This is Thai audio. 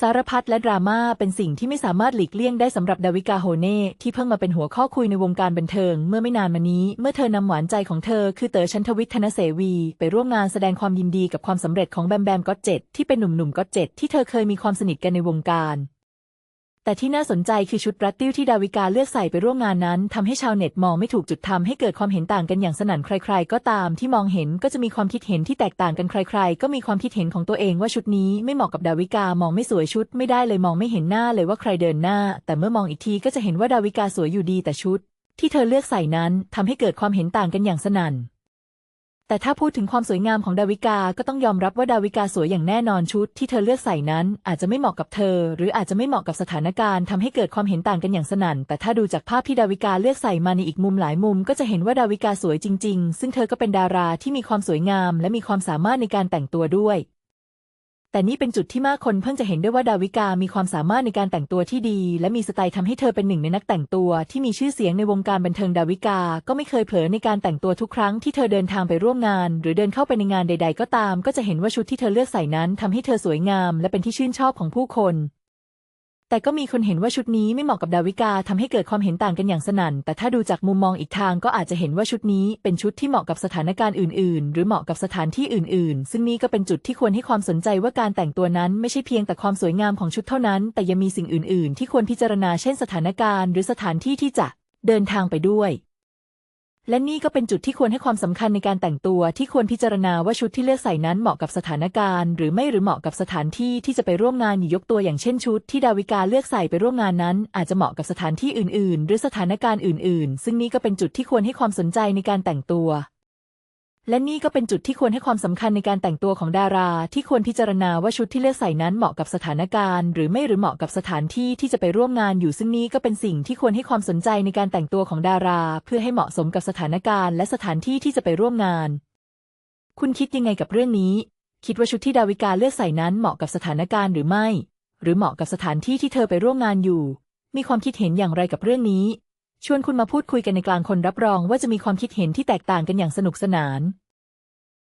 สารพัดและดราม่าเป็นสิ่งที่ไม่สามารถหลีกเลี่ยงได้สำหรับดาวิกาโฮเน่ที่เพิ่งมาเป็นหัวข้อคุยในวงการบันเทิง เมื่อไม่นานมานี้ เมื่อเธอนำหวานใจของเธอคือเต๋อชันทวิทย์ธนเสวี ไปร่วมงานแสดงความยินดีกับความสำเร็จของแบมแบมก็เจ็ดที่เป็นหนุ่มๆก็เจ็ดที่เธอเคยมีความสนิทกันในวงการ แต่ที่น่าสนใจคือชุดรัดติ้วที่ดาวิกาเลือกใส่ไปร่วมงานนั้นทำให้ชาวเน็ตมองไม่ถูกจุดทำให้เกิดความเห็นต่างกันอย่างสนั่นใคร ๆ ก็ตามที่มองเห็นก็จะมีความคิดเห็นที่แตกต่างกันใคร ๆ ก็มีความคิดเห็นของตัวเองว่าชุดนี้ไม่เหมาะกับดาวิกามองไม่สวยชุด ไม่ได้เลยมองไม่เห็นหน้าเลยว่าใครเดินหน้า แต่เมื่อมองอีกทีก็จะเห็นว่าดาวิกาสวยอยู่ดีแต่ชุด ที่เธอเลือกใส่นั้นทำให้เกิดความเห็นต่างกันอย่างสนั่น แต่ถ้าพูดถึงความสวยงามของดาวิกาก็ต้องยอมรับว่าดาวิกาสวยอย่างแน่นอนชุดที่เธอเลือกใส่นั้น อาจจะไม่เหมาะกับเธอ หรืออาจจะไม่เหมาะกับสถานการณ์ทำให้เกิดความเห็นต่างกันอย่างสนั่น แต่ถ้าดูจากภาพที่ดาวิกาเลือกใส่มาในอีกมุมหลายมุม ก็จะเห็นว่าดาวิกาสวยจริง ๆ ซึ่งเธอก็เป็นดาราที่มีความสวยงาม และมีความสามารถในการแต่งตัวด้วย แต่นี่เป็นจุดที่มากคนเพิ่งจะเห็นได้ว่าดาวิกามีความสามารถในการแต่งตัวที่ดี และมีสไตล์ทำให้เธอเป็นหนึ่งในนักแต่งตัว ที่มีชื่อเสียงในวงการบันเทิงดาวิกา ก็ไม่เคยเผลอในการแต่งตัวทุกครั้งที่เธอเดินทางไปร่วมงาน หรือเดินเข้าไปในงานใด ๆ ก็ตาม ก็จะเห็นว่าชุดที่เธอเลือกใส่นั้นทำให้เธอสวยงาม และเป็นที่ชื่นชอบของผู้คน แต่ก็มีคนเห็นว่าชุดนี้ไม่เหมาะกับดาวิกาทำให้เกิดความเห็นต่างกันอย่างสนั่น แต่ถ้าดูจากมุมมองอีกทางก็อาจจะเห็นว่าชุดนี้เป็นชุดที่เหมาะกับสถานการณ์อื่น ๆ หรือเหมาะกับสถานที่อื่น ๆ ซึ่งนี่ก็เป็นจุดที่ควรให้ความสนใจว่าการแต่งตัวนั้นไม่ใช่เพียงแต่ความสวยงามของชุดเท่านั้น แต่ยังมีสิ่งอื่น ๆ ที่ควรพิจารณาเช่นสถานการณ์ หรือสถานที่ที่จะเดินทางไปด้วย และนี่ก็เป็นจุดที่ควรให้ความสำคัญในการแต่งตัวที่ควรพิจารณาว่าชุดที่เลือกใส่นั้นเหมาะกับสถานการณ์ หรือไม่หรือเหมาะกับสถานที่ที่จะไปร่วมงานยกตัวอย่างเช่นชุดที่ดาวิกาเลือกใส่ไปร่วมงานนั้น อาจจะเหมาะกับสถานที่อื่น ๆ หรือสถานการณ์อื่น ๆ ซึ่งนี่ก็เป็นจุดที่ควรให้ความสนใจในการแต่งตัว และนี่ก็เป็นจุดที่ควรให้ความสำคัญในการแต่งตัวของดารา ที่ควรพิจารณาว่าชุดที่เลือกใส่นั้นเหมาะกับสถานการณ์ หรือไม่หรือเหมาะกับสถานที่ที่จะไปร่วมงานอยู่ซึ่งนี่ก็เป็นสิ่งที่ควรให้ความสนใจในการแต่งตัวของดารา เพื่อให้เหมาะสมกับสถานการณ์ และสถานที่ที่จะไปร่วมงาน คุณคิดยังไงกับเรื่องนี้ คิดว่าชุดที่ดาวิกาเลือกใส่นั้นเหมาะกับสถานการณ์หรือไม่ หรือเหมาะกับสถานที่ที่เธอไปร่วมงานอยู่ มีความคิดเห็นอย่างไรกับเรื่องนี้ ชวนคุณมาพูดคุยกันในกลางคนรับรองว่าจะมีความคิดเห็นที่แตกต่างกันอย่างสนุกสนาน